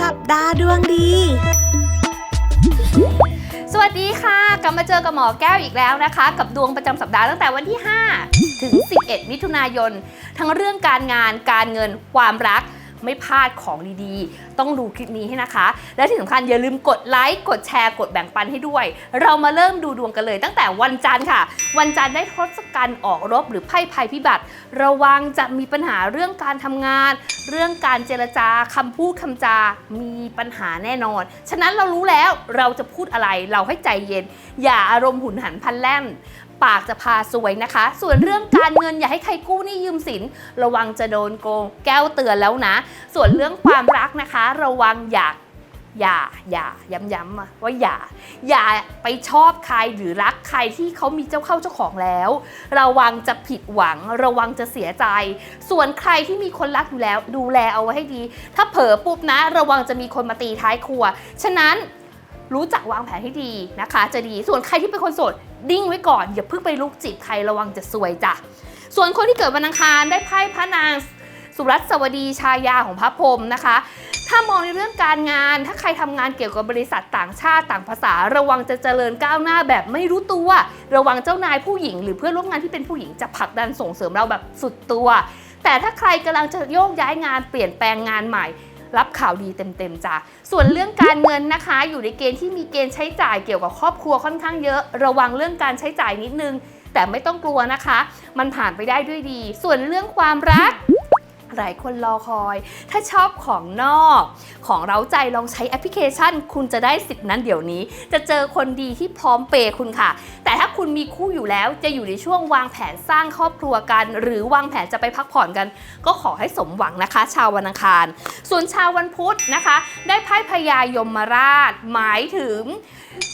สัปดาห์ดวงดี สวัสดีค่ะ กลับมาเจอกับหมอแก้วอีกแล้วนะคะ กับดวงประจำสัปดาห์ตั้งแต่วันที่ 5 ถึง 11 มิถุนายน ทั้งเรื่องการงานการเงินความรัก ไม่พลาดของดีๆ ต้องดูคลิปนี้ให้นะคะ และที่สำคัญอย่าลืมกดไลค์ กดแชร์ กดแบ่งปันให้ด้วย เรามาเริ่มดูดวงกันเลย ตั้งแต่วันจันทร์ค่ะ วันจันทร์ได้ทศกัณฐ์ออกรบหรือไพ่ภัยพิบัติ ระวังจะมีปัญหาเรื่องการทำงาน เรื่องการเจรจาคำพูดคำจา มีปัญหาแน่นอน ฉะนั้นเรารู้แล้วเราจะพูดอะไรเราให้ใจเย็น อย่าอารมณ์หุนหันพลันแล่นปากจะพาซวยนะคะ ส่วนเรื่องการเงินอย่าให้ใครกู้หนี้ยืมสิน ระวังจะโดนโกง แก้วเตือนแล้วนะส่วนเรื่องความรักนะคะ ระวังอย่าอย่าอย่าย้ำๆว่าอย่า อย่าไปชอบใครหรือรักใครที่เขามีเจ้าเข้าเจ้าของแล้ว ระวังจะผิดหวัง ระวังจะเสียใจ ส่วนใครที่มีคนรักอยู่แล้ว ดูแลเอาไว้ให้ดี ถ้าเผลอปุ๊บนะ ระวังจะมีคนมาตีท้ายครัว ฉะนั้นรู้จักวางแผนให้ดีนะคะ จะดีส่วนใครที่เป็นคนโสดดิ้งไว้ก่อน อย่าเพิ่งไปลุกจีบใครระวังจะซวยจ้ะส่วนคนที่เกิดวันอังคารได้ไพ่พระนาง สุรัตน์สวดีชายาของพระพรหมนะคะ ถ้ามองในเรื่องการงาน ถ้าใครทำงานเกี่ยวกับบริษัทต่างชาติต่างภาษา ระวังจะเจริญก้าวหน้าแบบไม่รู้ตัว ระวังเจ้านายผู้หญิง หรือเพื่อนร่วมงานที่เป็นผู้หญิงจะผลักดันส่งเสริมเราแบบสุดตัว แต่ถ้าใครกำลังจะโยกย้ายงานเปลี่ยนแปลงงานใหม่รับข่าวดีเต็มๆจ้ะ ส่วนเรื่องการเงินนะคะ อยู่ในเกณฑ์ที่มีเกณฑ์ใช้จ่ายเกี่ยวกับครอบครัวค่อนข้างเยอะ ระวังเรื่องการใช้จ่ายนิดนึง แต่ไม่ต้องกลัวนะคะ มันผ่านไปได้ด้วยดี ส่วนเรื่องความรัก หลายคนรอคอย ถ้าชอบของนอก ของเราใจลองใช้แอปพลิเคชัน คุณจะได้สิทธิ์นั้นเดี๋ยวนี้ จะเจอคนดีที่พร้อมเปย์คุณค่ะ แต่ถ้าคุณมีคู่อยู่แล้วจะอยู่ในช่วงวางแผนสร้างครอบครัวกัน หรือวางแผนจะไปพักผ่อนกัน ก็ขอให้สมหวังนะคะ ชาววันอังคาร ส่วนชาววันพุธนะคะ ได้ไพ่พญายมราช หมายถึง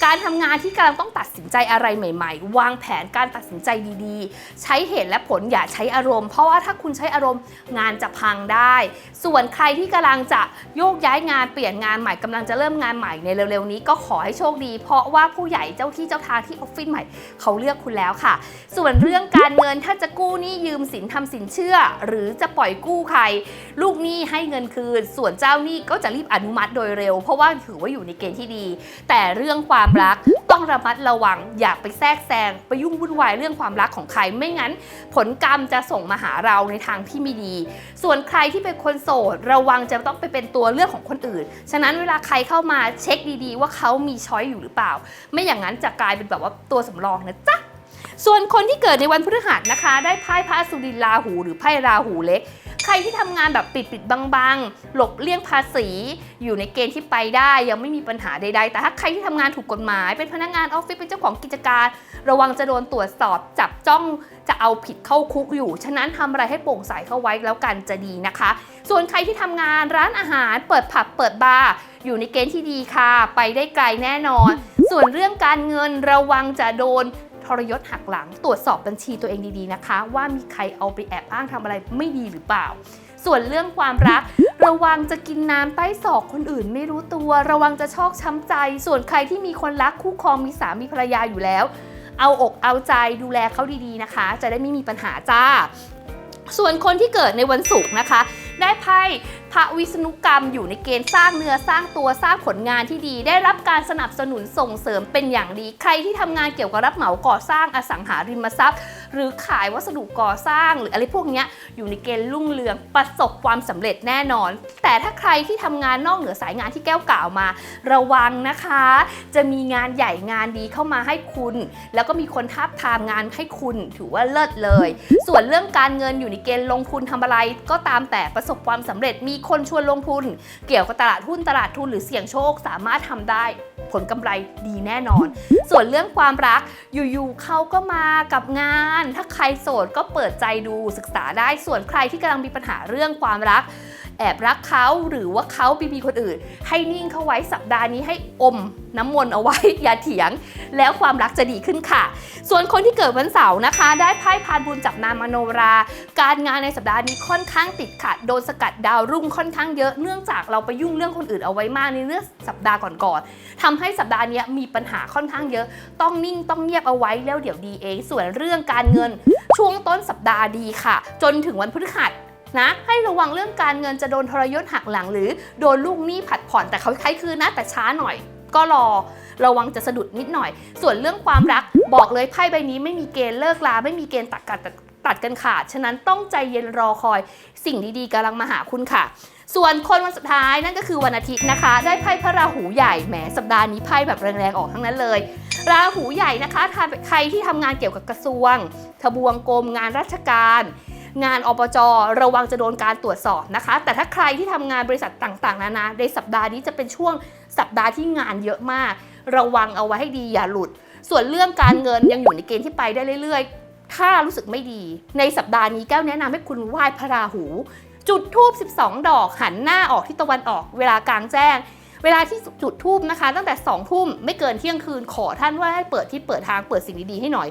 การทำงานที่กำลังต้องตัดสินใจอะไรใหม่ ๆ วางแผนการตัดสินใจดีๆ ใช้เหตุและผลอย่าใช้อารมณ์ เพราะว่าถ้าคุณใช้อารมณ์งานจะพังได้ ส่วนใครที่กำลังจะโยกย้ายงานเปลี่ยนงานใหม่กำลังจะเริ่มงานใหม่ในเร็วๆนี้ก็ขอให้โชคดี เพราะว่าผู้ใหญ่เจ้าที่เจ้าทางที่ออฟฟิศใหม่เขาเลือกคุณแล้วค่ะ ส่วนเรื่องการเงินถ้าจะกู้หนี้ยืมสินทำสินเชื่อ หรือจะปล่อยกู้ใคร ลูกหนี้ให้เงินคืน ส่วนเจ้าหนี้ก็จะรีบอนุมัติโดยเร็ว เพราะว่าถือว่าอยู่ในเกณฑ์ที่ดี แต่เรื่องความรักต้องระมัดระวังอย่าไปแทรกแซงไปยุ่งวุ่นวายเรื่องความรักของใครไม่งั้น ผลกรรมจะส่งมาหาเราในทางที่ไม่ดี ส่วนใครที่เป็นคนโสด ระวังจะต้องไปเป็นตัวเลือกของคนอื่น ฉะนั้นเวลาใครเข้ามาเช็คดีๆ ว่าเขามีช้อยอยู่หรือเปล่า ไม่อย่างนั้นจะกลายเป็นแบบว่าตัวสำรองนะจ๊ะส่วนคนที่เกิดในวันพฤหัสนะคะ ได้ไพ่พระสุรินราหู หรือไพ่ราหูเล็ก ใครที่ทำงานแบบปิดปิดๆบังๆ หลบเลี่ยงภาษี อยู่ในเกณฑ์ที่ไปได้ยังไม่มีปัญหาใดๆ แต่ถ้าใครที่ทำงานถูกกฎหมาย เป็นพนักงานออฟฟิศเป็นเจ้าของกิจการ ระวังจะโดนตรวจสอบจับจ้องจะเอาผิดเข้าคุกอยู่ ฉะนั้นทำอะไรให้โปร่งใสเข้าไว้แล้วกันจะดีนะคะ ส่วนใครที่ทำงานร้านอาหาร เปิดผับเปิดบาร์อยู่ในเกณฑ์ที่ดีค่ะ ไปได้ไกลแน่นอน ส่วนเรื่องการเงินระวังจะโดน ทรยศหักหลัง ตรวจสอบบัญชีตัวเองดีๆนะคะ ว่ามีใครเอาไปแอบอ้างทำอะไรไม่ดีหรือเปล่า ส่วนเรื่องความรัก ระวังจะกินน้ำใต้ศอกคนอื่นไม่รู้ตัว ระวังจะชอกช้ำใจ ส่วนใครที่มีคนรักคู่ครองมีสามีภรรยาอยู่แล้ว เอาอกเอาใจดูแลเขาดีๆนะคะ จะได้ไม่มีปัญหาจ้า ส่วนคนที่เกิดในวันศุกร์นะคะ ได้ไพ่ พระวิษณุกรรมอยู่ในเกณฑ์สร้างเนื้อสร้างตัวสร้างผลงานที่ดี ได้รับการสนับสนุนส่งเสริมเป็นอย่างดี ใครที่ทำงานเกี่ยวกับรับเหมาก่อสร้างอสังหาริมทรัพย์ หรือขายวัสดุก่อสร้างหรืออะไรพวกนี้อยู่ในเกณฑ์รุ่งเรืองประสบความสำเร็จแน่นอน แต่ถ้าใครที่ทำงานนอกเหนือสายงานที่แก้วกล่าวมา ระวังนะคะ จะมีงานใหญ่งานดีเข้ามาให้คุณ แล้วก็มีคนทาบทามงานให้คุณถือว่าเลิศเลย ส่วนเรื่องการเงินอยู่ในเกณฑ์ลงทุนทำอะไรก็ตามแต่ประสบความสำเร็จมีคนชวนลงทุน เกี่ยวกับตลาดหุ้นตลาดทุนหรือเสี่ยงโชคสามารถทำได้ผลกำไรดีแน่นอน ส่วนเรื่องความรักอยู่ๆเขาก็มากับงานถ้าใครโสดก็เปิดใจดูศึกษาได้ส่วนใครที่กำลังมีปัญหาเรื่องความรัก แอบรักเขาหรือว่าเขาไปมีคนอื่น ให้นิ่งเขาไว้สัปดาห์นี้ให้อมน้ำมนต์เอาไว้ อย่าเถียง แล้วความรักจะดีขึ้นค่ะ ส่วนคนที่เกิดวันเสาร์นะคะ ได้ไพ่พานบุญจับนามมโนรา การงานในสัปดาห์นี้ค่อนข้างติดขัดโดนสกัดดาวรุ่งค่อนข้างเยอะเนื่องจากเราไปยุ่งเรื่องคนอื่นเอาไว้มากในเรื่องสัปดาห์ก่อนๆทำให้สัปดาห์นี้มีปัญหาค่อนข้างเยอะ ต้องนิ่งต้องเงียบเอาไว้แล้วเดี๋ยวดีเองส่วนเรื่องการเงินช่วงต้นสัปดาห์ดีค่ะ จนถึงวันพฤหัส นะให้ระวังเรื่องการเงินจะโดนทรยศหักหลัง หรือโดนลูกหนี้ผัดผ่อนแต่เขาใช้คืนนะแต่ช้าหน่อย ก็รอระวังจะสะดุดนิดหน่อย ส่วนเรื่องความรักบอกเลยไพ่ใบนี้ไม่มีเกณฑ์เลิกลาไม่มีเกณฑ์ตัดกันตัดตัดกันขาด ฉะนั้นต้องใจเย็นรอคอย สิ่งดีๆกำลังมาหาคุณค่ะ ส่วนคนวันสุดท้ายนั่นก็คือวันอาทิตย์นะคะ ได้ไพ่พระราหูใหญ่แหมสัปดาห์นี้ไพ่แบบแรงๆออกทั้งนั้นเลย ราหูใหญ่นะคะใครที่ทำงานเกี่ยวกับกระทรวง ทบวงกรมงานราชการ งานอบจระวังจะโดนการตรวจสอบนะคะ แต่ถ้าใครที่ทำงานบริษัทต่างๆนานาในสัปดาห์นี้จะเป็นช่วงสัปดาห์ที่งานเยอะมาก ระวังเอาไว้ให้ดีอย่าหลุด ส่วนเรื่องการเงินยังอยู่ในเกณฑ์ที่ไปได้เรื่อยๆ ถ้ารู้สึกไม่ดี ในสัปดาห์นี้แก้วแนะนำให้คุณไหว้พระราหู จุดทูบ12 ดอกหันหน้าออกที่ตะวันออก เวลากลางแจ้งเวลาที่จุดทูบนะคะ ตั้งแต่2ทุ่มไม่เกินเที่ยงคืนขอท่านว่าให้เปิดที่เปิดทางเปิดสิ่งดีๆให้หน่อย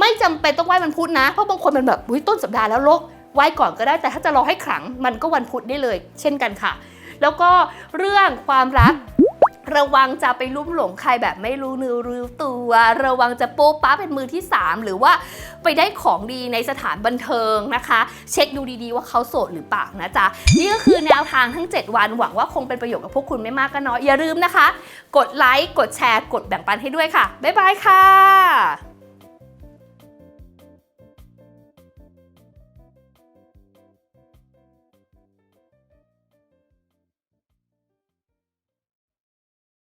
ไม่จำเป็นต้องไหว้วันพุธนะ เพราะบางคนมันแบบอุ๊ยต้นสัปดาห์แล้วลกไหว้ก่อนก็ได้แต่ถ้าจะรอให้ขลังมันก็วันพุธได้เลย เช่นกันค่ะ แล้วก็เรื่องความรักระวังจะไปลุ่มหลงใครแบบไม่รู้เนื้อรู้ตัว ระวังจะโป๊ป้าเป็นมือที่ 3 หรือว่าไปได้ของดีในสถานบันเทิงนะคะ เช็คดูดีๆว่าเขาโสดหรือเปล่านะจ๊ะ นี่ก็คือแนวทางทั้ง 7 วันหวังว่าคงเป็นประโยชน์กับพวกคุณไม่มากก็น้อยอย่าลืมนะคะ กดไลค์กดแชร์ กดแบ่งปันให้ด้วยค่ะ บ๊ายบายค่ะ